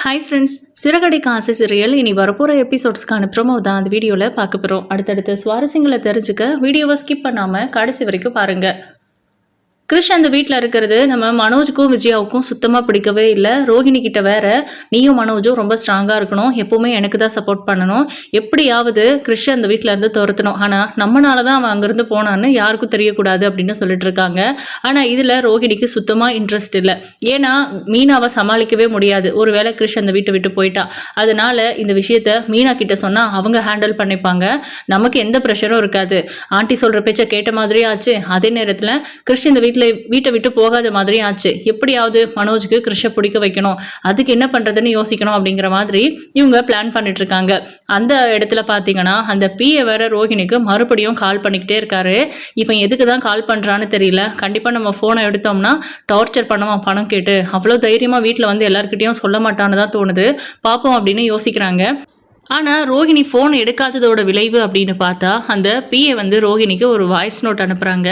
Hi friends சிறகடை காசு serial இனி வரப்போகிற எபிசோட்ஸ்க்கான ப்ரோமோ தான் அந்த வீடியோவில் பார்க்க போகிறோம் அடுத்தடுத்த சுவாரஸ்யங்களை தெரிஞ்சுக்க வீடியோவை ஸ்கிப் பண்ணாமல் கடைசி வரைக்கும் பாருங்கள் கிருஷ் அந்த வீட்டில் இருக்கிறது நம்ம மனோஜுக்கும் விஜயாவுக்கும் சுத்தமாக பிடிக்கவே இல்லை. ரோஹிணி கிட்ட வேற நீயும் மனோஜும் ரொம்ப ஸ்ட்ராங்காக இருக்கணும். எப்பவுமே எனக்கு தான் சப்போர்ட் பண்ணணும். எப்படியாவது கிருஷ் அந்த வீட்டில் இருந்து துரத்தணும். ஆனால் நம்மளால தான் அவன் அங்கேருந்து போனான்னு யாருக்கும் தெரியக்கூடாது அப்படின்னு சொல்லிட்டு இருக்காங்க. ஆனால் இதில் ரோஹிணிக்கு சுத்தமாக இன்ட்ரெஸ்ட் இல்லை. ஏன்னா மீனாவை சமாளிக்கவே முடியாது. ஒருவேளை கிருஷ் அந்த வீட்டை விட்டு போயிட்டா. அதனால இந்த விஷயத்த மீனா கிட்ட சொன்னால் அவங்க ஹேண்டில் பண்ணிப்பாங்க. நமக்கு எந்த ப்ரெஷரும் இருக்காது. ஆண்டி சொல்கிற பேச்சை கேட்ட மாதிரியே ஆச்சு. அதே நேரத்தில் கிருஷ் இந்த வீட்டில் வீட்டை விட்டு போகாத மாதிரி ஆச்சு. எப்படியாவது மனோஜுக்கு கிருஷை பிடிக்க வைக்கணும். அதுக்கு என்ன பண்ணுறதுன்னு யோசிக்கணும் அப்படிங்கிற மாதிரி இவங்க பிளான் பண்ணிட்டு இருக்காங்க. அந்த இடத்துல பார்த்தீங்கன்னா அந்த பிஏ வேற ரோஹிணிக்கு மறுபடியும் கால் பண்ணிக்கிட்டே இருக்காரு. இவன் எதுக்கு தான் கால் பண்ணுறான்னு தெரியல. கண்டிப்பாக நம்ம ஃபோனை எடுத்தோம்னா டார்ச்சர் பண்ணுவான் பணம் கேட்டு. அவ்வளோ தைரியமாக வீட்டில் வந்து எல்லாருக்கிட்டையும் சொல்ல மாட்டான்னு தான் தோணுது. பார்ப்போம் அப்படின்னு யோசிக்கிறாங்க. ஆனால் ரோஹிணி ஃபோன் எடுக்காததோட விளைவு அப்படின்னு பார்த்தா அந்த பிஏ வந்து ரோஹிணிக்கு ஒரு வாய்ஸ் நோட் அனுப்புகிறாங்க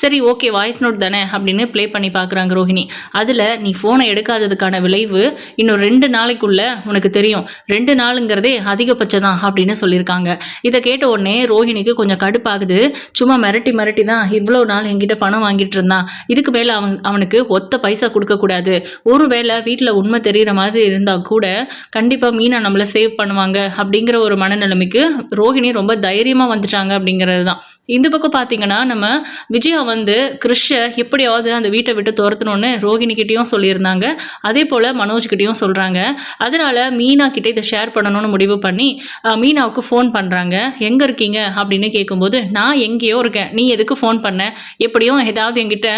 சரி ஓகே வாய்ஸ் நோட் தானே அப்படின்னு ப்ளே பண்ணி பார்க்குறாங்க ரோஹிணி. அதில் நீ ஃபோனை எடுக்காததுக்கான விளைவு இன்னும் ரெண்டு நாளைக்குள்ள உனக்கு தெரியும். ரெண்டு நாளுங்கிறதே அதிகபட்சம் தான் அப்படின்னு சொல்லியிருக்காங்க. இதை கேட்ட உடனே ரோஹிணிக்கு கொஞ்சம் கடுப்பாகுது. சும்மா மிரட்டி மிரட்டி தான் இவ்வளோ நாள் என்கிட்ட பணம் வாங்கிட்டு இருந்தான். இதுக்கு மேலே அவன் அவனுக்கு ஒத்த பைசா கொடுக்கக்கூடாது ஒருவேளை வீட்டில் உண்மை தெரிகிற மாதிரி இருந்தால் கூட கண்டிப்பாக மீனா நம்மளை சேவ் பண்ணுவாங்க அப்படிங்கிற ஒரு மனநிலைமைக்கு ரோஹிணி ரொம்ப தைரியமாக வந்துட்டாங்க அப்படிங்கிறது தான் இந்த பக்கம் பார்த்தீங்கன்னா நம்ம விஜயா வந்து கிருஷை எப்படியாவது அந்த வீட்டை விட்டு துரத்தணும்னு ரோஹிணிக்கிட்டேயும் சொல்லியிருந்தாங்க. அதே போல் மனோஜ்கிட்டேயும் சொல்கிறாங்க அதனால் மீனா கிட்ட இதை ஷேர் பண்ணணும்னு முடிவு பண்ணி மீனாவுக்கு ஃபோன் பண்ணுறாங்க எங்கே இருக்கீங்க? அப்படின்னு கேட்கும்போது நான் எங்கேயோ இருக்கேன். நீ எதுக்கு ஃபோன் பண்ண? எப்படியும் ஏதாவது என்கிட்ட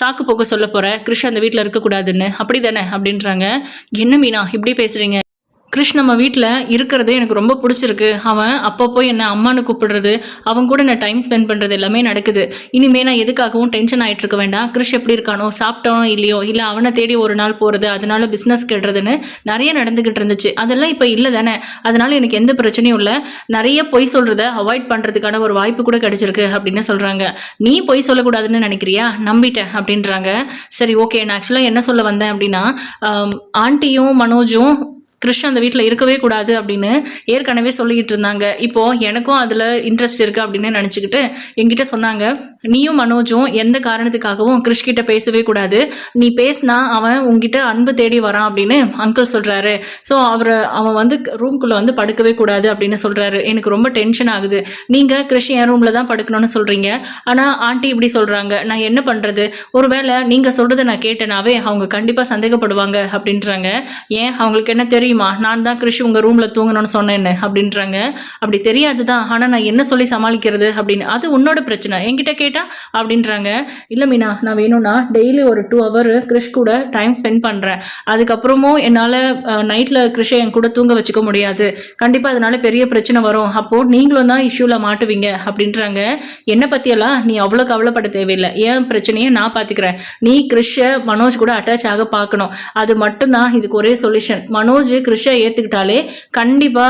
சாக்கு போக்கு சொல்ல போகிற கிருஷ் அந்த வீட்டில் இருக்கக்கூடாதுன்னு. அப்படி தானே அப்படின்றாங்க. என்ன மீனா? இப்படி பேசுகிறீங்க கிருஷ் நம்ம வீட்டில் இருக்கிறது எனக்கு ரொம்ப பிடிச்சிருக்கு. அவன் அப்பப்போ என்னை அம்மானு கூப்பிடுறது அவன் கூட நான் டைம் ஸ்பெண்ட் பண்ணுறது எல்லாமே நடக்குது. இனிமே நான் எதுக்காகவும் டென்ஷன் ஆகிட்டு இருக்க வேண்டாம். கிருஷ் எப்படி இருக்கானோ சாப்பிட்டானோ இல்லையோ இல்லை அவனை தேடி ஒரு நாள் போகிறது அதனால பிஸ்னஸ் கெடுறதுன்னு நிறைய நடந்துக்கிட்டு இருந்துச்சு. அதெல்லாம் இப்போ இல்லை தானே. அதனால எனக்கு எந்த பிரச்சனையும் இல்லை. நிறைய பொய் சொல்கிறத அவாய்ட் பண்ணுறதுக்கான ஒரு வாய்ப்பு கூட கிடைச்சிருக்கு அப்படின்னு சொல்கிறாங்க நீ பொய் சொல்லக்கூடாதுன்னு நினைக்கிறியா? நம்பிட்டேன் அப்படின்றாங்க. சரி ஓகே நான் ஆக்சுவலாக என்ன சொல்ல வந்தேன் அப்படின்னா ஆண்டியும் மனோஜும் கிருஷ் அந்த வீட்டில் இருக்கவே கூடாது அப்படின்னு ஏற்கனவே சொல்லிக்கிட்டு இருந்தாங்க. இப்போ எனக்கும் அதில் இன்ட்ரெஸ்ட் இருக்கு அப்படின்னு நினச்சிக்கிட்டு என்கிட்ட சொன்னாங்க. நீயும் மனோஜும் எந்த காரணத்துக்காகவும் கிருஷ்கிட்ட பேசவே கூடாது. நீ பேசினா அவன் உங்ககிட்ட அன்பு தேடி வரான் அப்படின்னு அங்கிள் சொல்கிறாரு ஸோ அவர் அவன் வந்து ரூம்குள்ளே வந்து படுக்கவே கூடாது அப்படின்னு சொல்கிறாரு எனக்கு ரொம்ப டென்ஷன் ஆகுது. நீங்கள் கிருஷ் என் ரூமில் தான் படுக்கணும்னு சொல்கிறீங்க ஆனால் ஆண்டி இப்படி சொல்கிறாங்க நான் என்ன பண்ணுறது ஒருவேளை நீங்கள் சொல்கிறத நான் கேட்டேனாவே அவங்க கண்டிப்பாக சந்தேகப்படுவாங்க அப்படின்றாங்க. ஏன்? அவங்களுக்கு என்ன தெரியும்? நான் தான் கிருஷ் உங்கள் ரூமில் தூங்கணும்னு சொன்னேன்னு அப்படின்றாங்க. அப்படி தெரியாது தான் ஆனால் நான் என்ன சொல்லி சமாளிக்கிறது அப்படின்னு. அது உன்னோட பிரச்சனை. என்கிட்ட கேட்டா? அப்படின்றாங்க. இல்லை மீனா நான் வேணும்னா டெய்லி ஒரு டூ ஹவர் கிருஷ் கூட டைம் ஸ்பெண்ட் பண்ணுறேன் அதுக்கப்புறமும் என்னால் நைட்டில் கிருஷை என் கூட தூங்க வச்சுக்க முடியாது. கண்டிப்பாக அதனால பெரிய பிரச்சனை வரும். அப்போது நீங்களும் தான் இஷ்யூவில் மாட்டுவீங்க அப்படின்றாங்க. என்னை பற்றியெல்லாம் நீ அவ்வளோ கவலைப்பட தேவையில்லை. ஏன் பிரச்சனையை நான் பார்த்துக்கிறேன் நீ கிருஷை மனோஜ் கூட அட்டாச் ஆக பார்க்கணும் அது மட்டும்தான் இதுக்கு ஒரே சொல்யூஷன் மனோஜ் கிருஷை ஏத்துக்கிட்டாலே கண்டிப்பா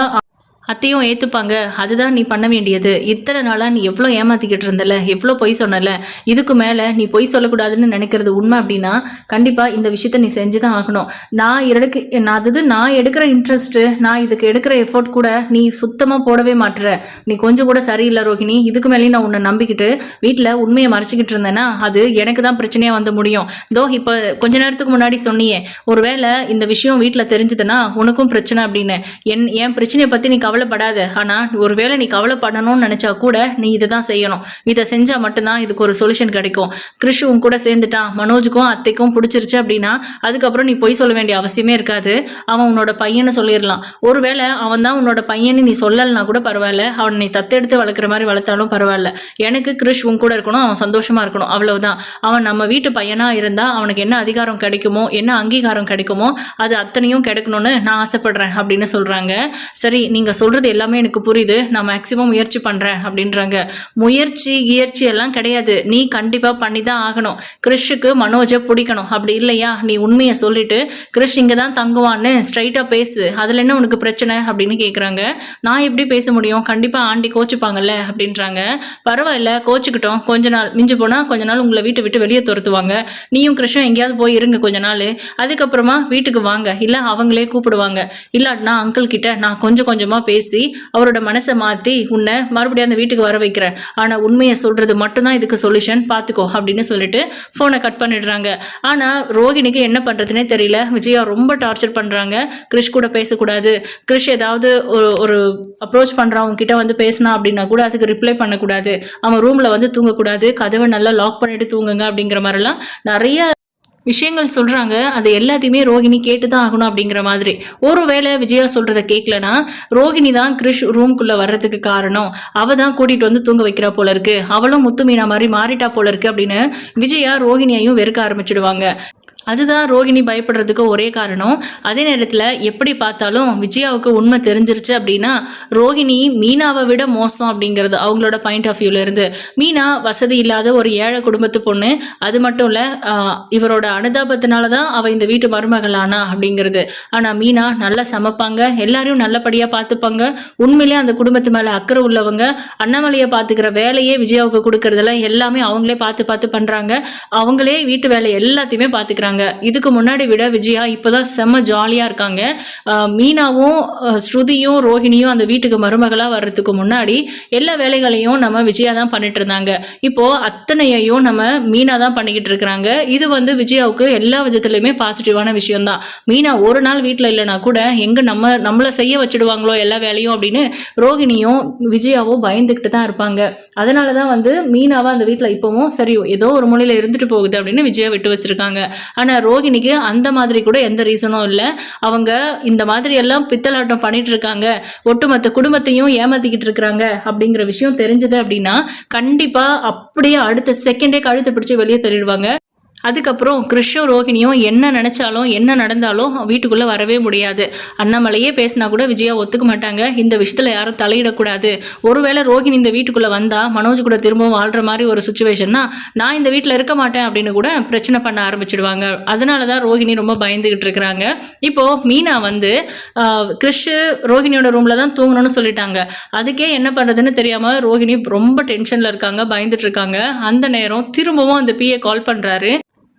அத்தையும் ஏற்றுப்பாங்க அதுதான் நீ பண்ண வேண்டியது. இத்தனை நாளாக நீ எவ்வளோ ஏமாத்திக்கிட்டு இருந்தல? எவ்வளோ பொய் சொன்னல? இதுக்கு மேலே நீ பொய் சொல்லக்கூடாதுன்னு நினைக்கிறது உண்மை அப்படின்னா கண்டிப்பாக இந்த விஷயத்த நீ செஞ்சு தான் ஆகணும். நான் எடுக்க நான் அதாவது நான் எடுக்கிற இன்ட்ரெஸ்ட்டு நான் இதுக்கு எடுக்கிற எஃபோர்ட் கூட நீ சுத்தமாக போடவே மாட்டுற நீ கொஞ்சம் கூட சரியில்லை ரோஹிணி. இதுக்கு மேலேயும் நான் உன்னை நம்பிக்கிட்டு வீட்டில் உண்மையை மறைச்சிக்கிட்டு இருந்தேன்னா அது எனக்கு தான் பிரச்சனையாக வந்து முடியும். தோ இப்போ கொஞ்ச நேரத்துக்கு முன்னாடி சொன்னியே ஒருவேளை இந்த விஷயம் வீட்டில் தெரிஞ்சதுன்னா உனக்கும் பிரச்சனை அப்படின்னு. என் என் பிரச்சனையை பற்றி நீ கவலை கவலைப்படாத. ஆனால் ஒருவேளை நீ கவலைப்படணும்னு நினச்சா கூட நீ இதை தான் செய்யணும். இதை செஞ்சால் மட்டும்தான் இதுக்கு ஒரு சொல்யூஷன் கிடைக்கும். கிருஷ் உன் கூட சேர்ந்துட்டான் மனோஜுக்கும் அத்தைக்கும் பிடிச்சிருச்சு அப்படின்னா அதுக்கப்புறம் நீ பொய் சொல்ல வேண்டிய அவசியமே இருக்காது. அவன் உன்னோட பையனை சொல்லிடலாம். ஒருவேளை அவன் தான் உன்னோட பையனை நீ சொல்லலைன்னா கூட பரவாயில்ல. அவனை நீ தத்தெடுத்து வளர்க்குற மாதிரி வளர்த்தாலும் பரவாயில்ல. எனக்கு கிருஷ் உன் கூட இருக்கணும் அவன் சந்தோஷமா இருக்கணும். அவ்வளவுதான். அவன் நம்ம வீட்டு பையனா இருந்தா அவனுக்கு என்ன அதிகாரம் கிடைக்குமோ என்ன அங்கீகாரம் கிடைக்குமோ அது அத்தனையும் கிடைக்கணும்னு நான் ஆசைப்படுறேன் அப்படின்னு சொல்றாங்க. சரி நீங்க சொல்கிறது எல்லாமே எனக்கு புரியுது. நான் மேக்ஸிமம் முயற்சி பண்ணுறேன் அப்படின்றாங்க. முயற்சி கியற்சி எல்லாம் கிடையாது. நீ கண்டிப்பாக பண்ணி தான் ஆகணும். கிறிஷுக்கு மனோஜை பிடிக்கணும். அப்படி இல்லையா? நீ உண்மையை சொல்லிட்டு கிறிஷ் இங்கே தான் தங்குவான்னு ஸ்ட்ரைட்டாக பேசு. அதில் என்ன உனக்கு பிரச்சனை? அப்படின்னு கேட்குறாங்க நான் எப்படி பேச முடியும்? கண்டிப்பாக ஆண்டி கோச்சுப்பாங்கல்ல அப்படின்றாங்க. பரவாயில்ல கோச்சுக்கிட்டோம். கொஞ்ச நாள் மிஞ்சு போனால் கொஞ்ச நாள் உங்களை வீட்டை விட்டு வெளியே துரத்துவாங்க. நீயும் கிருஷ்ணன் எங்கேயாவது போய் இருங்க கொஞ்ச நாள். அதுக்கப்புறமா வீட்டுக்கு வாங்க. இல்லை அவங்களே கூப்பிடுவாங்க. இல்லாட்டினா அங்கிள் கிட்ட நான் கொஞ்சம் கொஞ்சமாக பேசி பேசி அவரோட மனசை மாற்றி உன்னை மறுபடியும் அந்த வீட்டுக்கு வர வைக்கிறேன். ஆனால் உண்மையை சொல்கிறது மட்டும்தான் இதுக்கு சொல்யூஷன் பார்த்துக்கோ அப்படின்னு சொல்லிட்டு ஃபோனை கட் பண்ணிடுறாங்க. ஆனால் ரோகிணிக்கு என்ன பண்ணுறதுனே தெரியல. விஜயா ரொம்ப டார்ச்சர் பண்ணுறாங்க கிறிஷ் கூட பேசக்கூடாது. கிறிஷ் ஏதாவது ஒரு ஒரு அப்ரோச் பண்ணுறான் உங்ககிட்ட வந்து பேசினா அப்படின்னா கூட அதுக்கு ரிப்ளை பண்ணக்கூடாது. அவன் ரூமில் வந்து தூங்கக்கூடாது. கதவை நல்லா லாக் பண்ணிட்டு தூங்குங்க அப்படிங்கிற மாதிரிலாம் நிறைய விஷயங்கள் சொல்கிறாங்க அது எல்லாத்தையுமே ரோகிணி கேட்டு தான் ஆகணும் அப்படிங்கிற மாதிரி. ஒருவேளை விஜயா சொல்கிறத கேட்கலனா ரோகிணி தான் கிறிஷ் ரூம்குள்ளே வர்றதுக்கு காரணம். அவ தான் கூட்டிகிட்டு வந்து தூங்க வைக்கிறா போல இருக்கு. அவளும் முத்து மீனா மாதிரி மாறிட்டா போல இருக்கு அப்படின்னு விஜயா ரோகிணியையும் வெறுக்க ஆரம்பிச்சிடுவாங்க. அதுதான் ரோகிணி பயப்படுறதுக்கு ஒரே காரணம். அதே நேரத்தில் எப்படி பார்த்தாலும் விஜயாவுக்கு உண்மை தெரிஞ்சிருச்சு அப்படின்னா ரோகிணி மீனாவை விட மோசம் அப்படிங்கிறது அவங்களோட பாயிண்ட் ஆஃப் வியூலேருந்து மீனா வசதி இல்லாத ஒரு ஏழை குடும்பத்து பொண்ணு அது மட்டும் இல்லை இவரோட அனுதாபத்தினால தான் அவள் இந்த வீட்டு மருமகள் ஆனா அப்படிங்கிறது. ஆனால் மீனா நல்லா சமைப்பாங்க எல்லாரையும் நல்லபடியாக பார்த்துப்பாங்க. உண்மையிலேயே அந்த குடும்பத்து மேலே அக்கறை உள்ளவங்க அண்ணாமலையை பார்த்துக்கிற வேலையே விஜயாவுக்கு கொடுக்கறதெல்லாம் எல்லாமே அவங்களே பார்த்து பார்த்து பண்ணுறாங்க அவங்களே வீட்டு வேலை எல்லாத்தையுமே பார்த்துக்கிறாங்க. இதுக்கு முன்னாடி விட விஜயா இப்போதான் செம்ம ஜாலியாக இருக்காங்க. மீனாவும் ஸ்ருதியும் ரோஹிணியும் அந்த வீட்டுக்கு மருமகளாக வர்றதுக்கு முன்னாடி எல்லா வேலைகளையும் நம்ம விஜயா தான் பண்ணிட்டு இருந்தாங்க. இப்போ அத்தனையையும் நம்ம மீனா தான் பண்ணிக்கிட்டு இருக்கிறாங்க. இது வந்து விஜயாவுக்கு எல்லா விதத்துலையுமே பாசிட்டிவான விஷயம்தான். மீனா ஒரு நாள் வீட்டில் இல்லைனா கூட எங்கே நம்ம நம்மளை செய்ய வச்சுடுவாங்களோ எல்லா வேலையும் அப்படின்னு ரோஹிணியும் விஜயாவும் பயந்துக்கிட்டு தான் இருப்பாங்க. அதனால தான் வந்து மீனாவை அந்த வீட்டில் இப்போவும் சரி ஏதோ ஒரு மூலையில் இருந்துட்டு போகுது அப்படின்னு விஜயா விட்டு வச்சிருக்காங்க. ஆனால் ரோகிணிக்கு அந்த மாதிரி கூட எந்த ரீசனும் இல்லை. அவங்க இந்த மாதிரி எல்லாம் பித்தலாட்டம் பண்ணிட்டு இருக்காங்க. ஒட்டுமொத்த குடும்பத்தையும் ஏமாத்திக்கிட்டு இருக்கிறாங்க அப்படிங்கிற விஷயம் தெரிஞ்சது அப்படின்னா கண்டிப்பாக அப்படியே அடுத்த செகண்டே கழுத்தை பிடிச்சி வெளியே தள்ளிடுவாங்க. அதுக்கப்புறம் கிருஷ்ணும் ரோகிணியும் என்ன நினைச்சாலும் என்ன நடந்தாலும் வீட்டுக்குள்ளே வரவே முடியாது. அண்ணாமலையே பேசினா கூட விஜயா ஒத்துக்க மாட்டாங்க. இந்த விஷயத்தில் யாரும் தலையிடக்கூடாது. ஒருவேளை ரோகிணி இந்த வீட்டுக்குள்ளே வந்தால் மனோஜ் கூட திரும்பவும் வாழ்கிற மாதிரி ஒரு சுச்சுவேஷன்னா நான் இந்த வீட்டில் இருக்க மாட்டேன் அப்படின்னு கூட பிரச்சனை பண்ண ஆரம்பிச்சிடுவாங்க. அதனால தான் ரோகிணி ரொம்ப பயந்துகிட்டு இருக்கிறாங்க. இப்போது மீனா வந்து ஆஹ், கிறிஷ் ரோகிணியோட ரூமில் தான் தூங்கணும்னு சொல்லிட்டாங்க. அதுக்கே என்ன பண்ணுறதுன்னு தெரியாமல் ரோகிணி ரொம்ப டென்ஷனில் இருக்காங்க பயந்துட்டு இருக்காங்க. அந்த நேரம் திரும்பவும் அந்த பிஏ கால் பண்ணுறாரு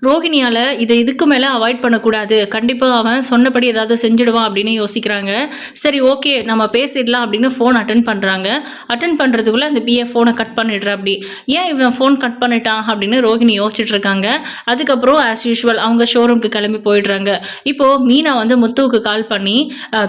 ரோஹிணியால் இதை இதுக்கு மேலே அவாய்ட் பண்ணக்கூடாது. கண்டிப்பாக அவன் சொன்னபடி ஏதாவது செஞ்சுடுவான் அப்படின்னு யோசிக்கிறாங்க. சரி ஓகே நம்ம பேசிடலாம் அப்படின்னு ஃபோன் அட்டன் பண்ணுறாங்க அட்டன் பண்ணுறதுக்குள்ளே அந்த பிஏ ஃபோனை கட் பண்ணிடுற அப்படி. ஏன் இவன் ஃபோன் கட் பண்ணிட்டான் அப்படின்னு ரோஹிணி யோசிச்சுட்டு இருக்காங்க. அதுக்கப்புறம் ஆஸ் யூஷுவல் அவங்க ஷோரூம்க்கு கிளம்பி போயிடுறாங்க. இப்போது மீனா வந்து முத்துவுக்கு கால் பண்ணி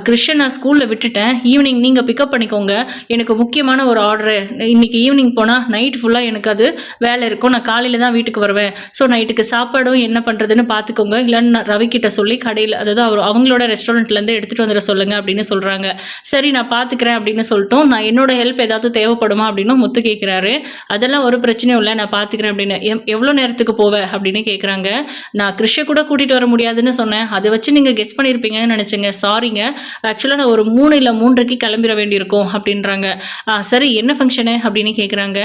கிருஷ்ணனை கிருஷ்ணன் நான் ஸ்கூலில் விட்டுட்டேன். ஈவினிங் நீங்கள் பிக்கப் பண்ணிக்கோங்க. எனக்கு முக்கியமான ஒரு ஆர்டரு இன்னைக்கு ஈவினிங் போனால் நைட் ஃபுல்லாக எனக்கு அது வேலை இருக்கும். நான் காலையில் தான் வீட்டுக்கு வருவேன். ஸோ நைட்டுக்கு சாப்பாடு சாப்பாடும் என்ன பண்ணுறதுன்னு பார்த்துக்கோங்க இல்லைன்னு நான் ரவி கிட்ட சொல்லி கடையில் அதாவது அவர் அவங்களோட ரெஸ்டாரண்ட்லேருந்து எடுத்துகிட்டு வந்துட சொல்லுங்க அப்படின்னு சொல்கிறாங்க சரி நான் பார்த்துக்கிறேன் அப்படின்னு சொல்லிட்டோம் நான் என்னோட ஹெல்ப் ஏதாவது தேவைப்படுமா அப்படின்னு முத்து கேட்குறாரு அதெல்லாம் ஒரு பிரச்சனையும் இல்லை நான் பார்த்துக்கிறேன் அப்படின்னு. எவ்வளோ நேரத்துக்கு போவேன் அப்படின்னு கேட்குறாங்க நான் கிருஷ்ண கூட கூட்டிகிட்டு வர முடியாதுன்னு சொன்னேன். அதை வச்சு நீங்கள் கெஸ் பண்ணியிருப்பீங்கன்னு நினச்சிங்க. சாரிங்க ஆக்சுவலாக நான் ஒரு மூணு இல்லை மூன்றரைக்கு கிளம்பிட வேண்டியிருக்கும் அப்படின்றாங்க. சரி என்ன ஃபங்க்ஷனு அப்படின்னு கேட்குறாங்க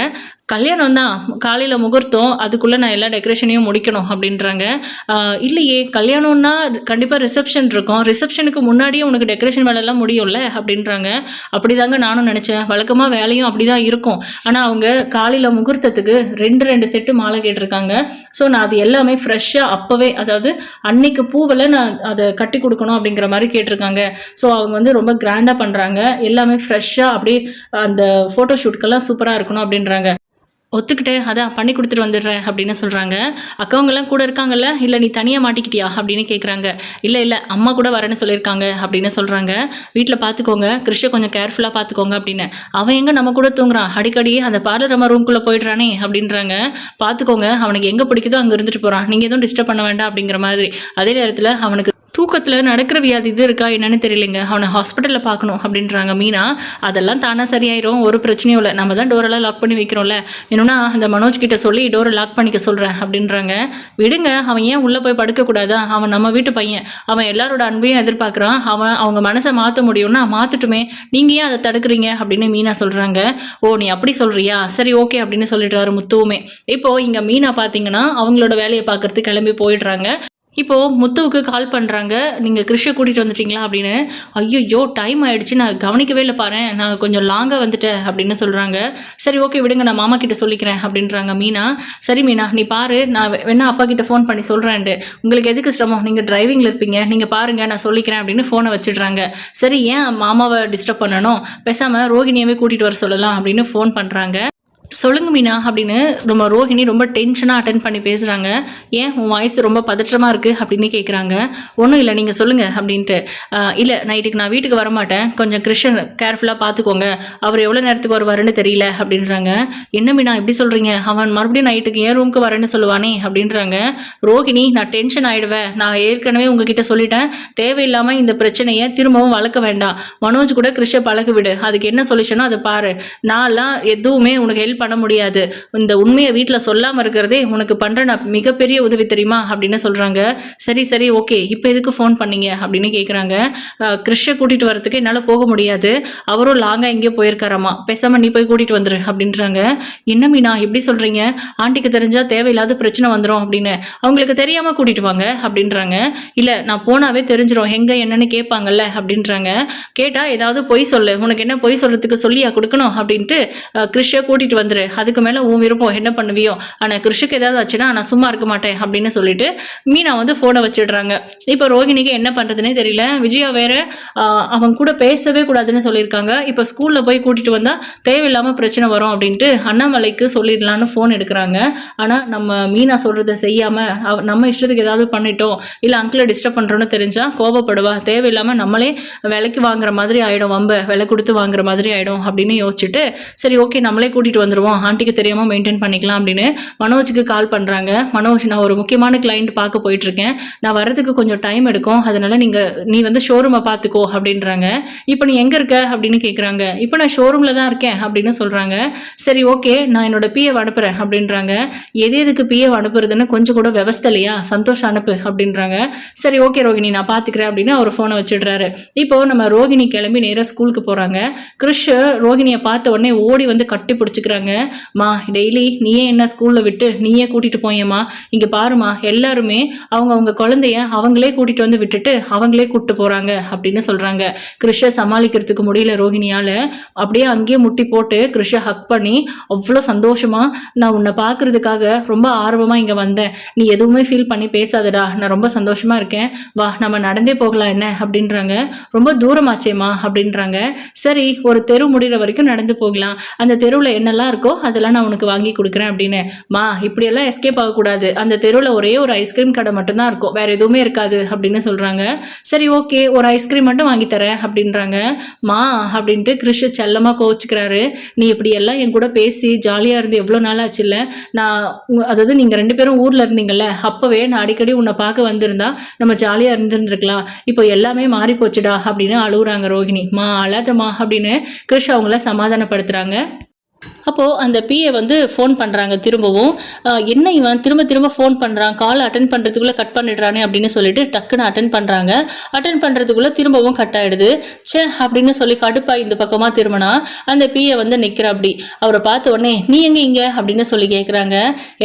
கல்யாணம் தான். காலையில் முகூர்த்தம் அதுக்குள்ளே நான் எல்லா டெக்கரேஷனையும் முடிக்கணும் அப்படின்றாங்க. இல்லையே கல்யாணம்னா கண்டிப்பாக ரிசப்ஷன் இருக்கும். ரிசப்ஷனுக்கு முன்னாடியே உனக்கு டெக்கரேஷன் வேலையெல்லாம் முடியும்ல அப்படின்றாங்க. அப்படி தாங்க நானும் நினச்சேன். வழக்கமாக வேலையும் அப்படி தான் இருக்கும். ஆனால் அவங்க காலையில் முகூர்த்தத்துக்கு ரெண்டு ரெண்டு செட்டு மாலை கேட்டிருக்காங்க. ஸோ நான் அது எல்லாமே ஃப்ரெஷ்ஷாக அப்போவே அதாவது அன்னைக்கு பூவில் நான் அதை கட்டி கொடுக்கணும் அப்படிங்கிற மாதிரி கேட்டிருக்காங்க. ஸோ அவங்க வந்து ரொம்ப கிராண்டாக பண்ணுறாங்க எல்லாமே ஃப்ரெஷ்ஷாக அப்படியே அந்த ஃபோட்டோ ஷூட்க்கெல்லாம் சூப்பராக இருக்கணும் அப்படின்றாங்க. ஒத்துக்கிட்டேன் அதான் பண்ணி கொடுத்துட்டு வந்துடுறேன் அப்படின்னு சொல்கிறாங்க அக்காவங்கெல்லாம் கூட இருக்காங்கல்ல? இல்லை நீ தனியாக மாட்டிக்கிட்டியா? அப்படின்னு கேட்குறாங்க இல்லை இல்லை அம்மா கூட வரேன்னு சொல்லியிருக்காங்க அப்படின்னு சொல்கிறாங்க வீட்டில் பார்த்துக்கோங்க கிருஷ்ண கொஞ்சம் கேர்ஃபுல்லாக பார்த்துக்கோங்க அப்படின்னு. அவன் எங்கே நம்ம கூட தூங்குறான்? அடிக்கடி அந்த பார்லர் அம்மா ரூம்குள்ளே போயிடுறானே அப்படின்றாங்க. பார்த்துக்கோங்க அவனுக்கு எங்கே பிடிக்குதோ அங்கே இருந்துட்டு போகிறான் நீங்கள் எதுவும் டிஸ்டர்ப் பண்ண வேண்டாம் அப்படிங்கிற மாதிரி. அதே நேரத்தில் அவனுக்கு தூக்கத்தில் நடக்கிற வியாதி இது இருக்கா என்னன்னு தெரியலைங்க. அவனை ஹாஸ்பிட்டலில் பார்க்கணும் அப்படின்றாங்க மீனா. அதெல்லாம் தானாக சரியாயிரும். ஒரு பிரச்சனையும் இல்லை. நம்ம தான் டோரெல்லாம் லாக் பண்ணி வைக்கிறோம்ல. என்னன்னா அந்த மனோஜ் கிட்ட சொல்லி டோரை லாக் பண்ணிக்க சொல்கிறேன் அப்படின்றாங்க. விடுங்க. அவன் ஏன் உள்ளே போய் படுக்கக்கூடாதா அவன் நம்ம வீட்டு பையன். அவன் எல்லாரோட அன்பையும் எதிர்பார்க்குறான். அவன் அவங்க மனசை மாற்ற முடியும்னா மாற்றட்டுமே நீங்கள் ஏன் அதை தடுக்கிறீங்க? அப்படின்னு மீனா சொல்கிறாங்க ஓ நீ அப்படி சொல்கிறியா சரி ஓகே அப்படின்னு சொல்லிட்டு முத்துவுமே. இப்போது இங்கே மீனா பார்த்தீங்கன்னா அவங்களோட வேலையை பார்க்கறதுக்கு கிளம்பி போயிடுறாங்க. இப்போது முத்துவுக்கு கால் பண்ணுறாங்க நீங்கள் கிருஷ்ணை கூட்டிகிட்டு வந்துட்டீங்களா அப்படின்னு. ஐயோ டைம் ஆகிடுச்சு நான் கவனிக்கவே இல்லை பாரு. நான் கொஞ்சம் லாங்காக வந்துட்டேன் அப்படின்னு சொல்கிறாங்க சரி ஓகே விடுங்க. நான் மாமா கிட்ட சொல்லிக்கிறேன் அப்படின்றாங்க மீனா. சரி மீனா நீ பாரு. நான் வேணா அப்பா கிட்ட ஃபோன் பண்ணி சொல்கிறேன்ட்டு உங்களுக்கு எதுக்கு சிரமம்? நீங்கள் டிரைவிங்கில் இருப்பீங்க. நீங்கள் பாருங்க. நான் சொல்லிக்கிறேன் அப்படின்னு ஃபோனை வச்சிடுறாங்க. சரி ஏன் மாமாவை டிஸ்டர்ப் பண்ணணும்? பேசாமல் ரோகிணியாவே கூட்டிகிட்டு வர சொல்லலாம் அப்படின்னு ஃபோன் பண்ணுறாங்க சொல்லுங்க மீனா அப்படின்னு ரொம்ப ரோஹிணி ரொம்ப டென்ஷனாக அட்டன் பண்ணி பேசுகிறாங்க ஏன் உன் வாய்ஸ் ரொம்ப பதற்றமாக இருக்குது அப்படின்னு கேட்குறாங்க ஒன்றும் இல்லை நீங்கள் சொல்லுங்கள் அப்படின்ட்டு. இல்லை நைட்டுக்கு நான் வீட்டுக்கு வர மாட்டேன் கொஞ்சம் கிருஷ்ணன் கேர்ஃபுல்லாக பார்த்துக்கோங்க அவர் எவ்வளோ நேரத்துக்கு வருவாருன்னு தெரியல அப்படின்றாங்க. என்ன மீனா இப்படி சொல்கிறீங்க அவன் மறுபடியும் நைட்டுக்கு ஏன் ரூமுக்கு வரேன்னு சொல்லுவானே அப்படின்றாங்க. ரோஹிணி நான் டென்ஷன் ஆகிடுவேன் நான் ஏற்கனவே உங்ககிட்ட சொல்லிட்டேன். தேவையில்லாமல் இந்த பிரச்சனையை திரும்பவும் வளர்க்க வேண்டாம். மனோஜ் கூட கிருஷ்ண பழக விடு. அதுக்கு என்ன சொல்யூஷனோ அதை பாரு. நான்லாம் எதுவுமே உனக்கு ஹெல்ப் பண்ண முடியாது. இந்த உண்மையை வீட்டில் சொல்லாமல் இருக்கிறதே உனக்கு பண்ணுற நான் மிகப்பெரிய உதவி தெரியுமா? அப்படின்னு சொல்கிறாங்க சரி சரி ஓகே. இப்போ எதுக்கு ஃபோன் பண்ணீங்க? அப்படின்னு கேட்குறாங்க கிறிஷை கூட்டிகிட்டு வரதுக்கு என்னால் போக முடியாது. அவரும் லாங்காக எங்கேயோ போயிருக்காராமா? பேசாமல் நீ போய் கூட்டிகிட்டு வந்துரு அப்படின்றாங்க. என்ன மீனா எப்படி சொல்கிறீங்க ஆண்டிக்கு தெரிஞ்சால் தேவையில்லாத பிரச்சனை வந்துடும் அப்படின்னு. அவங்களுக்கு தெரியாமல் கூட்டிகிட்டு வாங்க அப்படின்றாங்க. இல்லை நான் போனாவே தெரிஞ்சிடும் எங்கே என்னன்னு கேட்பாங்கல்ல அப்படின்றாங்க. கேட்டால் ஏதாவது பொய் சொல்லு. உனக்கு என்ன பொய் சொல்கிறதுக்கு சொல்லியா கொடுக்கணும்? அப்படின்ட்டு கிறிஷை கிருஷ்ண கூட்டிகிட்டு வந்துரு. அதுக்கு மேலே உன் விருப்பம் என்ன பண்ணுவியோ? ஆனால் கிருஷ்ணுக்கு ஏதாவது ஆச்சுன்னா நான் சும்மா இருக்க மாட்டேன் அப்படின்னு சொல்லிட்டு மீனா வந்து ஃபோனை வச்சிடுறாங்க. இப்போ ரோகிணிக்கு என்ன பண்ணுறதுனே தெரியல. விஜயா வேற அவங்க கூட பேசவே கூடாதுன்னு சொல்லியிருக்காங்க. இப்போ ஸ்கூலில் போய் கூட்டிகிட்டு வந்தால் தேவையில்லாமல் பிரச்சனை வரும் அப்படின்ட்டு அண்ணாமலைக்கு சொல்லிடலான்னு ஃபோன் எடுக்கிறாங்க. ஆனால் நம்ம மீனா சொல்கிறத செய்யாமல் நம்ம இஷ்டத்துக்கு ஏதாவது பண்ணிட்டோம் இல்லை அங்கிளை டிஸ்டர்ப் பண்ணுறோன்னு தெரிஞ்சால் கோபப்படுவா தேவையில்லாமல் நம்மளே விலைக்கு வாங்குற மாதிரி ஆகிடும் வம்ப விலை கொடுத்து வாங்குற மாதிரி ஆகிடும் அப்படின்னு யோசிச்சுட்டு சரி ஓகே நம்மளே கூட்டிகிட்டு வந்துடுவோம் ஆண்டிக்கு தெரியாமல் மெயின்டைன் பண்ணிக்கலாம் அப்படின்னு மனோஜுக்கு கால் பண்ணுறாங்க மனோஜ் நான் ஒரு முக்கியமான கிளைண்ட் பார்க்க போயிட்டுருக்கேன். நான் வரதுக்கு கொஞ்சம் டைம் எடுக்கும். அதனால நீங்கள் நீ வந்து ஷோரூமை பார்த்துக்கோ அப்படின்றாங்க. இப்போ நீ எங்கே இருக்க? அப்படின்னு கேட்குறாங்க இப்போ நான் ஷோரூமில் தான் இருக்கேன் அப்படின்னு சொல்கிறாங்க சரி ஓகே நான் என்னோட பிஏ அனுப்புகிறேன் அப்படின்றாங்க. எது எதுக்கு பிஏ அனுப்புறதுன்னு கொஞ்சம் கூட விவஸ்தை இல்லையா சந்தோஷ் அனுப்பு அப்படின்றாங்க. சரி ஓகே ரோகிணி நான் பார்த்துக்கிறேன் அப்படின்னு அவர் ஃபோனை வச்சிடுறாரு. இப்போ நம்ம ரோகிணி கிளம்பி நேராக ஸ்கூலுக்கு போகிறாங்க கிருஷ் ரோகிணியை பார்த்த உடனே ஓடி வந்து கட்டி பிடிச்சிக்கிறாங்க. மா டெய்லி நீயே என்ன ஸ்கூலில் விட்டு நீயே கூட்டிகிட்டு போயேம்மா. இங்கே பாருமா எல்லாருமே அவங்க அவங்க குழந்தைய அவங்களே கூட்டிகிட்டு வந்து விட்டுட்டு அவங்களே கூப்பிட்டு போகிறாங்க அப்படின்னு சொல்கிறாங்க கிருஷ சமாளிக்கிறதுக்கு முடியல ரோஹிணியால். அப்படியே அங்கேயே முட்டி போட்டு கிருஷ ஹக் பண்ணி அவ்வளோ சந்தோஷமா நான் உன்னை பாக்குறதுக்காக ரொம்ப ஆர்வமாக இங்கே வந்தேன். நீ எதுவுமே ஃபீல் பண்ணி பேசாதடா. நான் ரொம்ப சந்தோஷமா இருக்கேன். வா நம்ம நடந்தே போகலாம் என்ன? அப்படின்றாங்க. ரொம்ப தூரமாச்சேம்மா அப்படின்றாங்க. சரி ஒரு தெரு முடிகிற வரைக்கும் நடந்து போகலாம். அந்த தெருவில் என்னெல்லாம் இருக்கோ அதெல்லாம் நான் உனக்கு வாங்கி கொடுக்குறேன் அப்படின்னு. மா இப்படியெல்லாம் எஸ்கேப் ஆகக்கூடாது. அந்த தெருவில் ஒரே ஒரு ஐஸ்கிரீம் கடை மட்டும்தான் இருக்கும். வேற எதுவுமே இருக்காது அப்படின்னு சொல்கிறாங்க சரி ஓகே ஒரு ஐஸ்கிரீம் மட்டும் வாங்கி தரேன் அப்படின்றாங்க. மா அப்படின்ட்டு கிருஷ் செல்லமாக கோவிச்சுக்கிறாரு. நீ இப்படி எல்லாம் என் கூட பேசி ஜாலியாக இருந்து எவ்வளோ நாள் ஆச்சு இல்லை நான் அதாவது நீங்கள் ரெண்டு பேரும் ஊரில் இருந்தீங்கல்ல? அப்போவே நான் அடிக்கடி உன்னை பார்க்க வந்திருந்தா நம்ம ஜாலியாக இருந்துருந்துருக்கலாம். இப்போ எல்லாமே மாறி போச்சுடா அப்படின்னு அழுகுறாங்க ரோஹிணி. மா அழாதமா அப்படின்னு கிருஷ் அவங்கள சமாதானப்படுத்துகிறாங்க அப்போது அந்த பிஏ வந்து ஃபோன் பண்ணுறாங்க திரும்பவும். என்ன இவன்? திரும்ப திரும்ப ஃபோன் பண்ணுறான் கால் அட்டன் பண்ணுறதுக்குள்ளே கட் பண்ணிடுறானே அப்படின்னு சொல்லிட்டு டக்குன்னு அட்டன் பண்ணுறாங்க அட்டன் பண்ணுறதுக்குள்ளே திரும்பவும் கட் ஆகிடுது ச்சே அப்படின்னு சொல்லி கடுப்பாக இந்த பக்கமாக திரும்பினா அந்த பிஏ வந்து நிற்கிற அப்படி அவரை பார்த்த உடனே நீ எங்கே இங்கே? அப்படின்னு சொல்லி கேட்குறாங்க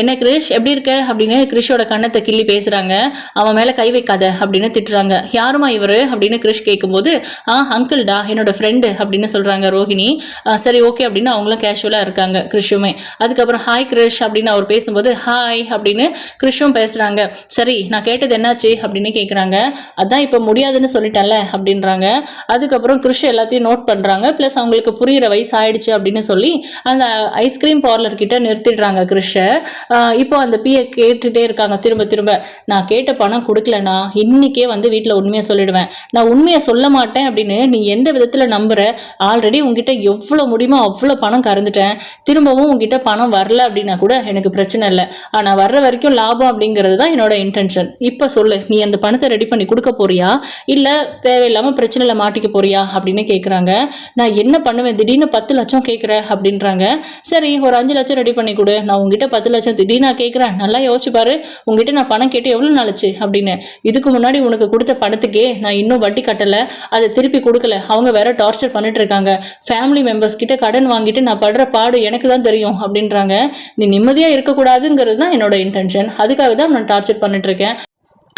என்ன கிரிஷ் எப்படி இருக்க? அப்படின்னு கிரிஷோட கண்ணத்தை கிள்ளி பேசுகிறாங்க அவன் மேலே கை வைக்காத அப்படின்னு திட்டுறாங்க. யாருமா இவர்? அப்படின்னு கிரிஷ் கேட்கும்போது ஆ அங்கிள்டா என்னோட ஃப்ரெண்டு அப்படின்னு சொல்கிறாங்க ரோஹிணி. சரி ஓகே அப்படின்னு அவங்களும் கேஷுவலாக இருக்காங்க கிருஷுமே அதுக்கப்புறம் ஹாய் கிருஷ் அப்படின்னு அவர் பேசும்போது ஹாய் அப்படின்னு கிறிஷும் பேசுகிறாங்க சரி நான் கேட்டது என்னாச்சு? அப்படின்னு கேட்குறாங்க அதான் இப்போ முடியாதுன்னு சொல்லிட்டேன்ல அப்படின்றாங்க. அதுக்கப்புறம் கிருஷ் எல்லாத்தையும் நோட் பண்ணுறாங்க ப்ளஸ் அவங்களுக்கு புரியிற வயசு ஆயிடுச்சு அப்படின்னு சொல்லி அந்த ஐஸ்கிரீம் பார்லர் கிட்ட நிறுத்திடுறாங்க கிறிஷை இப்போ அந்த பிஏ கேட்டுட்டே இருக்காங்க. திரும்ப திரும்ப நான் கேட்ட பணம் கொடுக்கலனா இன்னைக்கே வந்து வீட்டில் உண்மையை சொல்லிடுவேன். நான் உண்மையை சொல்ல மாட்டேன் அப்படின்னு நீ எந்த விதத்தில் நம்புற? ஆல்ரெடி உங்ககிட்ட எவ்வளோ முடியுமோ அவ்வளோ பணம் கறந்துட்டேன். திரும்பவும் உங்ககிட்ட பணம் வரல அப்படின்னா கூட எனக்கு பிரச்சனை இல்லை. ஆனால் வர்ற வரைக்கும் லாபம் அப்படிங்கிறது தான் என்னோட இன்டென்ஷன் இப்போ சொல்லு நீ அந்த பணத்தை ரெடி பண்ணி கொடுக்க போறியா? இல்லை தேவையில்லாமல் பிரச்சனையில் மாட்டிக்க போறியா? அப்படின்னு கேட்குறாங்க நான் என்ன பண்ணுவேன்? திடீர்னு பத்து லட்சம் கேட்குற அப்படின்றாங்க. சரி ஒரு அஞ்சு லட்சம் ரெடி பண்ணி கொடு. நான் உங்ககிட்ட பத்து லட்சம் திடீர்னு நான் கேட்குறேன் நல்லா யோசிச்சு பாரு. உங்ககிட்ட நான் பணம் கேட்டு எவ்வளோ நாளுச்சு அப்படின்னு. இதுக்கு முன்னாடி உனக்கு கொடுத்த பணத்துக்கே நான் இன்னும் வட்டி கட்டலை. அதை திருப்பி கொடுக்கல. அவங்க வேற டார்ச்சர் பண்ணிட்டு இருக்காங்க. ஃபேமிலி மெம்பர்ஸ் கிட்ட கடன் வாங்கிட்டு நான் படுற பாடு எனக்கு தான் தெரியும் அப்படின்றாங்க. நீ நிம்மதியாக இருக்கக்கூடாதுங்கிறது தான் என்னோட இன்டென்ஷன் அதுக்காக தான் நான் டார்ச்சர் பண்ணிட்டு இருக்கேன்.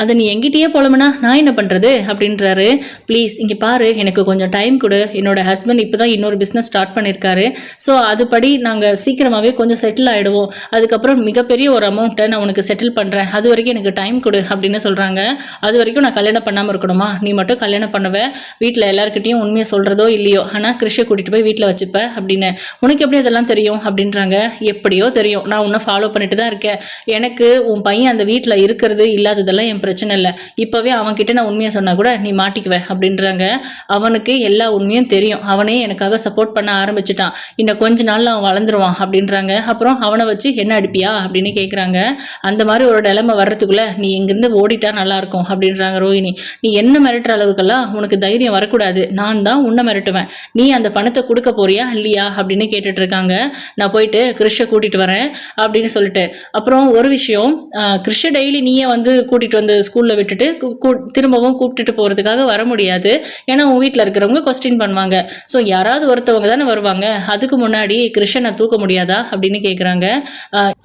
அதை நீ எங்கிட்டயே போலமுனா நான் என்ன பண்ணுறது அப்படின்றாரு. ப்ளீஸ் இங்கே பாரு எனக்கு கொஞ்சம் டைம் கொடு. என்னோட ஹஸ்பண்ட் இப்போ தான் இன்னொரு பிஸ்னஸ் ஸ்டார்ட் பண்ணியிருக்காரு ஸோ அதுபடி நாங்கள் சீக்கிரமாகவே கொஞ்சம் செட்டில் ஆகிடுவோம் அதுக்கப்புறம் மிகப்பெரிய ஒரு அமௌண்ட்டை நான் உனக்கு செட்டில் பண்ணுறேன் அது வரைக்கும் எனக்கு டைம் கொடு அப்படின்னு சொல்கிறாங்க அது வரைக்கும் நான் கல்யாணம் பண்ணாமல் இருக்கணுமா? நீ மட்டும் கல்யாணம் பண்ணுவ. வீட்டில் எல்லாருக்கிட்டையும் உண்மையை சொல்கிறதோ இல்லையோ? ஆனால் கிருஷை கூட்டிகிட்டு போய் வீட்டில் வச்சுப்பேன் அப்படின்னு. உனக்கு எப்படி அதெல்லாம் தெரியும்? அப்படின்றாங்க. எப்படியோ தெரியும். நான் உன்னை ஃபாலோ பண்ணிட்டு தான் இருக்கேன். எனக்கு உன் பையன் அந்த வீட்டில் இருக்கிறது இல்லாததெல்லாம் என் பிரச்சனை இல்லை. இப்போவே அவன்கிட்ட நான் உண்மையை சொன்னால் கூட நீ மாட்டிக்குவ அப்படின்றாங்க. அவனுக்கு எல்லா உண்மையும் தெரியும். அவனே எனக்காக சப்போர்ட் பண்ண ஆரம்பிச்சிட்டான். இன்னும் கொஞ்ச நாளில் அவன் வளர்ந்துருவான் அப்படின்றாங்க. அப்புறம் அவனை வச்சு என்ன அடிப்பியா? அப்படின்னு கேட்குறாங்க அந்த மாதிரி ஒரு நிலைமை வர்றதுக்குள்ள நீ இங்கிருந்து ஓடிட்டா நல்லா இருக்கும் அப்படின்றாங்க ரோஹிணி. நீ என்ன மிரட்டுற அளவுக்கெல்லாம் உனக்கு தைரியம் வரக்கூடாது. நான் தான் உன்னை மிரட்டுவேன். நீ அந்த பணத்தை கொடுக்க போறியா இல்லையா? அப்படின்னு கேட்டுட்டு இருக்காங்க நான் போயிட்டு கிருஷை கூட்டிட்டு வரேன் அப்படின்னு சொல்லிட்டு. அப்புறம் ஒரு விஷயம் கிறிஷ டெய்லி நீயே வந்து கூட்டிட்டு வந்து ஸ்கூலில் விட்டுட்டு கூ- திரும்பவும் கூப்பிட்டுட்டு போகிறதுக்காக வர முடியாது. ஏன்னா உன் வீட்டில் இருக்கிறவங்க கொஸ்டின் பண்ணுவாங்க. ஸோ யாராவது ஒருத்தவங்க தானே வருவாங்க. அதுக்கு முன்னாடி கிருஷ்ணனை தூக்க முடியாதா? அப்படின்னு கேட்குறாங்க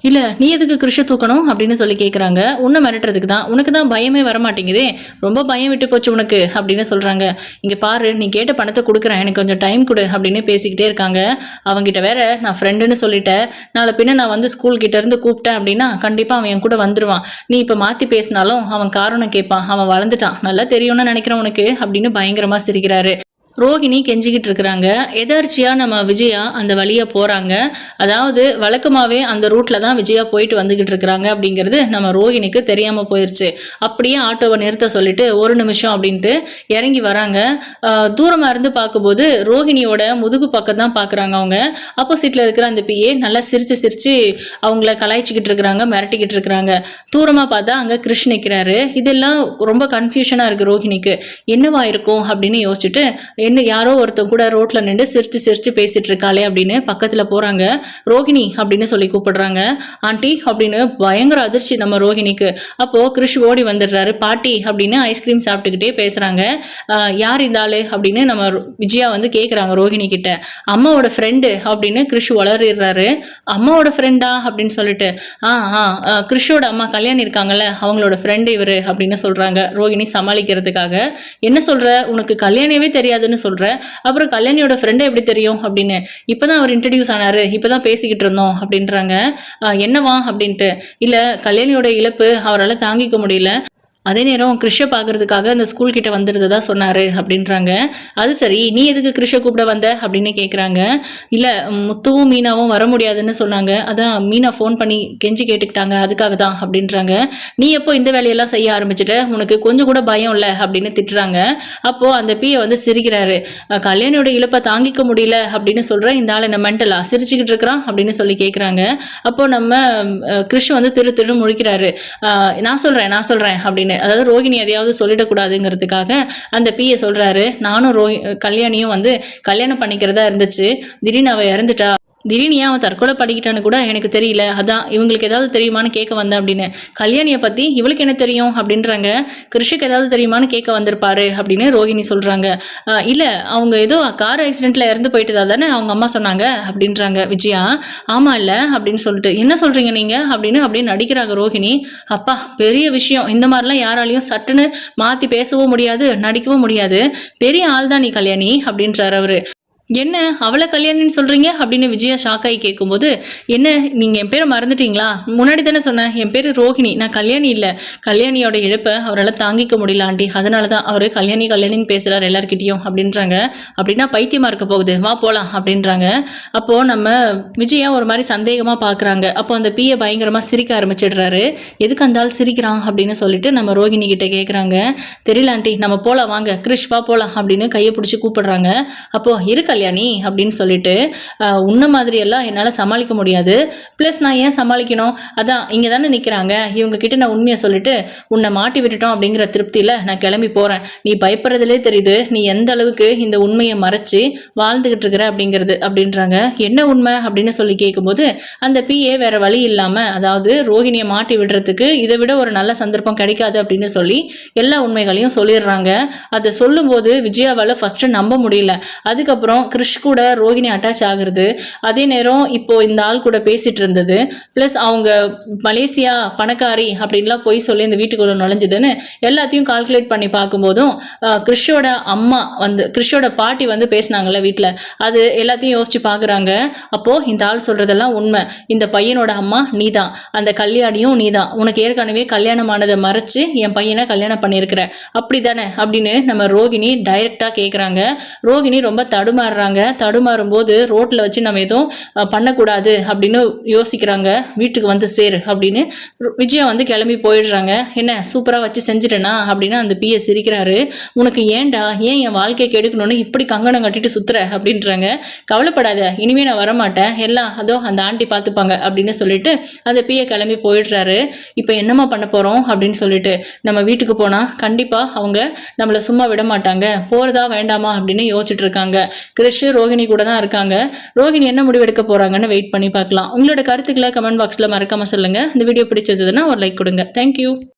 இல்லை நீ எதுக்கு கிருஷ்ண தூக்கணும்? அப்படின்னு சொல்லி கேட்குறாங்க உன்னை மிரட்டுறதுக்கு தான். உனக்கு தான் பயமே வர மாட்டேங்குதே ரொம்ப பயம் விட்டு போச்சு உனக்கு அப்படின்னு சொல்கிறாங்க இங்கே பாரு நீ கேட்ட பணத்தை கொடுக்குறேன். எனக்கு கொஞ்சம் டைம் கொடு அப்படின்னு பேசிக்கிட்டே இருக்காங்க. அவங்ககிட்ட வேற நான் ஃப்ரெண்டுன்னு சொல்லிட்டேன். நாளை பின்ன நான் வந்து ஸ்கூல் கிட்ட இருந்து கூப்பிட்டேன் அப்படின்னா கண்டிப்பாக அவன் என் கூட வந்துடுவான் நீ இப்போ மாற்றி பேசினாலும் அவன் காரணம் கேட்பான். அவன் வளர்ந்துட்டான். நல்லா தெரியும்னு நினைக்கிறேன் உனக்கு அப்படின்னு பயங்கரமாக சிரிக்கிறாரு. ரோஹிணி கெஞ்சிக்கிட்டு இருக்கிறாங்க. எதர்ச்சியாக நம்ம விஜயா அந்த வழியை போகிறாங்க அதாவது வழக்கமாகவே அந்த ரூட்டில் தான் விஜயா போயிட்டு வந்துக்கிட்டு இருக்கிறாங்க அப்படிங்கிறது நம்ம ரோஹிணிக்கு தெரியாமல் போயிடுச்சு அப்படியே ஆட்டோவை நிறுத்த சொல்லிட்டு ஒரு நிமிஷம் அப்படின்ட்டு இறங்கி வராங்க. தூரமாக இருந்து பார்க்கும்போது ரோஹிணியோட முதுகு பக்கம் தான் பார்க்குறாங்க அவங்க. ஆப்போசிட்டில் இருக்கிற அந்த பிஏ நல்லா சிரித்து சிரித்து அவங்கள கலாய்ச்சிக்கிட்டு இருக்கிறாங்க மிரட்டிக்கிட்டு இருக்கிறாங்க. தூரமாக பார்த்தா அங்கே கிருஷ் நிற்கிறாரு இதெல்லாம் ரொம்ப கன்ஃபியூஷனாக இருக்குது ரோஹிணிக்கு. என்னவா இருக்கும் அப்படின்னு யோசிச்சுட்டு என்ன யாரோ ஒருத்தர் கூட ரோட்ல நின்று சிரிச்சு சிரிச்சு பேசிட்டு இருக்காளே அப்படின்னு பக்கத்துல போறாங்க. ரோஹிணி அப்படின்னு சொல்லி கூப்பிடுறாங்க. ஆண்டி அப்படின்னு பயங்கர அதிர்ச்சி நம்ம ரோஹிணிக்கு. அப்போ கிருஷ் ஓடி வந்துடுறாரு. பாட்டி அப்படின்னு ஐஸ்கிரீம் சாப்பிட்டுக்கிட்டே பேசுறாங்க. யார் இந்த அப்படின்னு நம்ம விஜயா வந்து கேட்குறாங்க ரோஹிணி கிட்ட. அம்மாவோட ஃப்ரெண்டு அப்படின்னு கிருஷ் வளரிடுறாரு. அம்மாவோட ஃப்ரெண்டா அப்படின்னு சொல்லிட்டு ஆ ஆ ஆ, கிருஷோட அம்மா கல்யாணி இருக்காங்கல்ல அவங்களோட ஃப்ரெண்டு இவர் அப்படின்னு சொல்றாங்க ரோஹிணி சமாளிக்கிறதுக்காக. என்ன சொல்ற? உனக்கு கல்யாணவே தெரியாது தெரியாதுன்னு சொல்ற அப்புறம் கல்யாணியோட ஃப்ரெண்டை எப்படி தெரியும் அப்படின்னு. இப்பதான் அவர் இன்ட்ரடியூஸ் ஆனாரு. இப்பதான் பேசிக்கிட்டு இருந்தோம் அப்படின்றாங்க. என்னவா? அப்படின்ட்டு. இல்ல கல்யாணியோட இழப்பு அவரால் தாங்கிக்க முடியல. அதே நேரம் கிருஷை பார்க்கறதுக்காக அந்த ஸ்கூல் கிட்ட வந்துருந்ததா சொன்னாரு அப்படின்றாங்க. அது சரி நீ எதுக்கு கிருஷை கூப்பிட வந்த அப்படின்னு கேட்குறாங்க இல்லை முத்துவும் மீனாவும் வர முடியாதுன்னு சொன்னாங்க. அதான் மீனா ஃபோன் பண்ணி கெஞ்சி கேட்டுக்கிட்டாங்க. அதுக்காக தான் அப்படின்றாங்க. நீ எப்போ இந்த வேலையெல்லாம் செய்ய ஆரம்பிச்சிட்ட? உனக்கு கொஞ்சம் கூட பயம் இல்லை அப்படின்னு திட்டுறாங்க. அப்போ அந்த பியை வந்து சிரிக்கிறாரு. கல்யாணியோட இழப்பை தாங்கிக்க முடியல அப்படின்னு சொல்ற இந்த ஆள் என்ன மென்டலா சிரிச்சுக்கிட்டு இருக்கிறான்? அப்படின்னு சொல்லி கேட்குறாங்க அப்போ நம்ம கிருஷ் வந்து திரு திரு முழிக்கிறாரு. நான் சொல்றேன் நான் சொல்றேன் அப்படின்னு அதாவது ரோகிணி எதையாவது சொல்லிடக்கூடாதுங்கிறதுக்காக அந்த பிஏ சொல்றாரு. நானும் ரோ கல்யாணியும் வந்து கல்யாணம் பண்ணிக்கிறதா இருந்துச்சு. திடீர்னு அவ இறந்துட்டா. திடீர்னு ஏன் அவன் தற்கொலை படிக்கிட்டான்னு கூட எனக்கு தெரியல. அதான் இவங்களுக்கு ஏதாவது தெரியுமான்னு கேட்க வந்தேன் அப்படின்னு. கல்யாணியை பத்தி இவளுக்கு என்ன தெரியும்? அப்படின்றாங்க. கிருஷிக்கு ஏதாவது தெரியுமான்னு கேட்க வந்திருப்பாரு அப்படின்னு ரோகிணி சொல்றாங்க. இல்லை இல்ல அவங்க ஏதோ கார் ஆக்சிடென்ட்ல இறந்து போயிட்டதா தானே அவங்க அம்மா சொன்னாங்க அப்படின்றாங்க விஜயா. ஆமா இல்ல அப்படின்னு சொல்லிட்டு. என்ன சொல்றீங்க நீங்க? அப்படின்னு அப்படியே நடிக்கிறாங்க ரோகிணி அப்பா பெரிய விஷயம். இந்த மாதிரிலாம் யாராலையும் சட்டுன்னு மாத்தி பேசவும் முடியாது நடிக்கவும் முடியாது. பெரிய ஆள் தான் நீ கல்யாணி அப்படின்றாரு அவரு. என்ன அவளை கல்யாணின்னு சொல்கிறீங்க அப்படின்னு விஜயா ஷாக்காகி கேட்கும்போது என்ன நீங்கள் என் பேரை மறந்துட்டீங்களா? முன்னாடி தானே சொன்னேன் என் பேர் ரோஹிணி. நான் கல்யாணி இல்லை. கல்யாணியோட இழப்பை அவரால் தாங்கிக்க முடியல ஆண்டி. அதனால தான் அவர் கல்யாணி கல்யாணின்னு பேசுகிறார் எல்லாருக்கிட்டையும் அப்படின்றாங்க. அப்படின்னா பைத்தியமாக இருக்க போகுது. வா போகலாம் அப்படின்றாங்க. அப்போது நம்ம விஜயா ஒரு மாதிரி சந்தேகமாக பார்க்குறாங்க அப்போ அந்த பியை பயங்கரமாக சிரிக்க ஆரம்பிச்சிடுறாரு. எதுக்கு அந்த சிரிக்கிறான் அப்படின்னு சொல்லிட்டு நம்ம ரோஹிணி கிட்டே கேட்குறாங்க தெரியல ஆண்டி. நம்ம போகலாம் வாங்க. கிருஷ் வா போகலாம் அப்படின்னு கையை பிடிச்சி கூப்பிடுறாங்க. அப்போ இரு கல்யாணி அப்படின்னு சொல்லிட்டு "அஹ், உன்ன மாதிரியெல்லாம் என்னால் சமாளிக்க முடியாது. ப்ளஸ் நான் ஏன் சமாளிக்கணும்? அதான் இங்கே தானே நிற்கிறாங்க இவங்க கிட்ட நான் உண்மையை சொல்லிட்டு உன்னை மாட்டி விட்டுட்டோம் அப்படிங்கிற திருப்தியில் நான் கிளம்பி போகிறேன் நீ பயப்படுறதுலே தெரியுது. நீ எந்த அளவுக்கு இந்த உண்மையை மறைச்சு வாழ்ந்துகிட்டு இருக்கிற அப்படிங்கிறது அப்படின்றாங்க. என்ன உண்மை அப்படின்னு சொல்லி கேட்கும்போது அந்த பிஏ வேற வழி இல்லாமல் அதாவது ரோகிணியை மாட்டி விடுறதுக்கு இதை விட ஒரு நல்ல சந்தர்ப்பம் கிடைக்காது அப்படின்னு சொல்லி எல்லா உண்மைகளையும் சொல்லிடுறாங்க. அதை சொல்லும்போது விஜயாவால் ஃபஸ்ட்டு நம்ப முடியல. அதுக்கப்புறம் கிறிஷ் கூட ரோகிணி அட்டாச் ஆகுறது. அதே நேரம் இப்போ இந்த ஆள் கூட பேசிட்டு இருந்தது. ப்ளஸ் அவங்க மலேசியா பணக்காரி அப்படின்லாம் போய் சொல்லி இந்த வீட்டுக்குள்ள நுழைஞ்சதுன்னு எல்லாத்தையும் கால்குலேட் பண்ணி பார்க்கும்போதும் கிறிஷோட அம்மா வந்து கிறிஷோட பாட்டி வந்து பேசினாங்கல்ல வீட்டில் அது எல்லாத்தையும் யோசிச்சு பார்க்குறாங்க. அப்போ இந்த ஆள் சொல்றதெல்லாம் உண்மை. இந்த பையனோட அம்மா நீ தான் அந்த கல்யாணியும் நீ தான் உனக்கு ஏற்கனவே கல்யாணமானதை மறைச்சு என் பையனை கல்யாணம் பண்ணியிருக்கிற. அப்படி தானே அப்படின்னு நம்ம ரோகிணி டைரக்டாக கேட்குறாங்க ரோகிணி ரொம்ப தடுமாறுறாங்க தடுமாறும் போது ரோட்டில் வச்சு நம்ம எதுவும் பண்ணக்கூடாது அப்படின்னு யோசிக்கிறாங்க. வீட்டுக்கு வந்து சேரு அப்படின்னு. விஜயம் விஜயா வந்து கிளம்பி போயிடுறாங்க. என்ன சூப்பராக வச்சு செஞ்சிட்டேனா? அப்படின்னு அந்த பிஎஸ் சிரிக்கிறாரு. உனக்கு ஏன்டா? ஏன் என் வாழ்க்கையை கெடுக்கணும்னு இப்படி கங்கணம் கட்டிட்டு சுத்துற? அப்படின்றாங்க. கவலைப்படாத இனிமே நான் வரமாட்டேன். எல்லாம் அதோ அந்த ஆண்டி பார்த்துப்பாங்க அப்படின்னு சொல்லிட்டு அந்த பிஏ கிளம்பி போயிடுறாரு. இப்போ என்னம்மா பண்ண போகிறோம் அப்படின்னு சொல்லிட்டு நம்ம வீட்டுக்கு போனால் கண்டிப்பாக அவங்க நம்மளை சும்மா விட மாட்டாங்க. போகிறதா வேண்டாமா? அப்படின்னு யோசிச்சுட்டு இருக்காங்க. கிறிஷ் ரோகிணி கூட தான் இருக்காங்க. ரோகிணி என்ன முடிவெடுக்க போகிறாங்கன்னு வெயிட் பண்ணி பார்க்கலாம். உங்களோட கருத்துக்களை கமெண்ட் பாக்ஸில் மறக்காம சொல்லுங்கள் இந்த வீடியோ பிடிச்சிருந்ததுன்னா ஒரு லைக் கொடுங்க. தேங்க்யூ